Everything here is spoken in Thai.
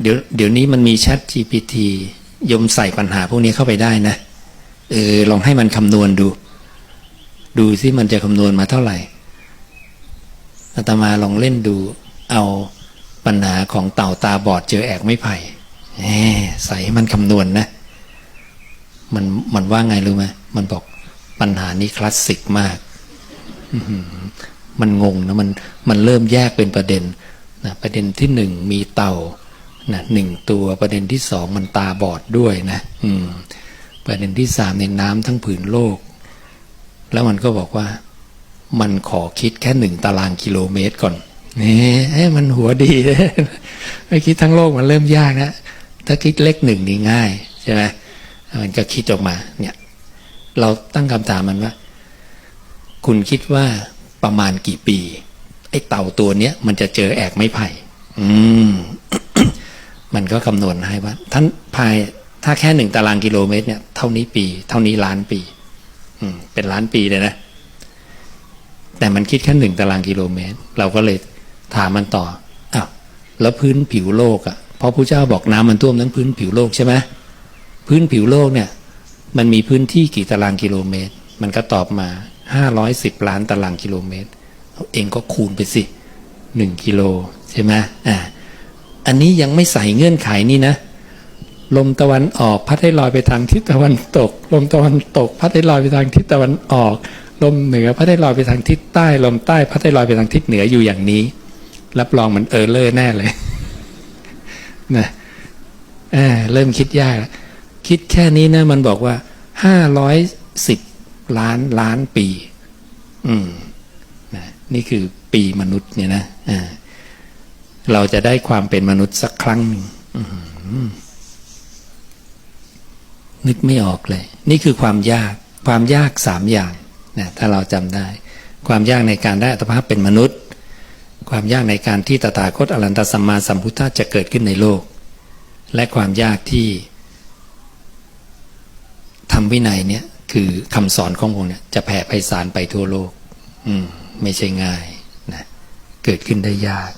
เดี๋ยวเดี๋ยวนี้มันมี Chat GPT ยมใส่ปัญหาพวกนี้เข้าไปได้นะเออลองให้มันคำนวณดู ดูซิมันจะคำนวณมาเท่าไหร่อาตมาลองเล่นดู เอาปัญหาของเต่าตาบอดเจอแอกไม้ไผ่ใส่ให้มันคำนวณนะ มันมันว่าไงรู้ไหมมันบอกปัญหานี้คลาสสิกมากมันงงนะมันมันเริ่มแยกเป็นประเด็นนะประเด็นที่หนึ่งมีเต่า นะหนึ่งตัวประเด็นที่สองมันตาบอดด้วยนะอืมประเด็นที่สามในน้ำทั้งผืนโลก แล้วมันก็บอกว่า มันขอคิดแค่หนึ่งตารางกิโลเมตรก่อนนี่ยมันหัวดีไม่คิดทั้งโลกมันเริ่มยากนะถ้าคิดเลขหนึ่งนี่ง่ายใช่ไหมมันก็คิดออกมา เนี่ย เราตั้งคำถามมันว่า คุณคิดว่าประมาณกี่ปี ไอ้เต่าตัวเนี้ยมันจะเจอแอกไม้ไผ่ อืม มันก็คำนวณให้ว่าท่านภายถ้าแค่หนึ่งตารางกิโลเมตรเนี่ยเท่านี้ปี เท่านี้ล้านปี อืม เป็นล้านปีเลยนะ แต่มันคิดแค่หนึ่งตารางกิโลเมตร เราก็เลยถามมันต่ออ้าวแล้วพื้นผิวโลกอะ่ะเพราะพระเจ้าบอกน้ำมันท่วมทั้งพื้นผิวโลกใช่ไหมพื้นผิวโลกเนี่ย มันมีพื้นที่กี่ตารางกิโลเมตร มันก็ตอบมาห้าร้อยสิบล้านตารางกิโลเมตรเอาเองก็คูณไปสิหนึ่งกิโลใช่ไหมอ่า อันนี้ยังไม่ใส่เงื่อนไขนี่นะ ลมตะวันออกพัดให้ลอยไปทางทิศตะวันตก ลมตะวันตก พัดให้ลอยไปทางทิศตะวันออก ลมเหนือพัดให้ลอยไปทางทิศใต้ ลมใต้พัดให้ลอยไปทางทิศเหนืออยู่อย่างนี้ รับรองมันเออเลอร์แน่เลยนะเออเริ่มคิดยากแล้วคิดแค่นี้นะมันบอกว่าห้าร้อยสิบล้านล้านปี อืมนะนี่คือปีมนุษย์เนี่ยนะอ่า เราจะได้ความเป็นมนุษย์สักครั้งหนึ่งนึกไม่ออกเลย นี่คือความยากความยากสามอย่างนะถ้าเราจำได้ ความยากในการได้อัตภาพเป็นมนุษย์ ความยากในการที่ตถาคตอรันตสัมมาสัมพุทธะจะเกิดขึ้นในโลก และความยากที่ทำวินัยเนี่ยคือคำสอนขององค์เนี่ยจะแผ่ไพศาลไปทั่วโลก อืมไม่ใช่ง่ายนะเกิดขึ้นได้ยาก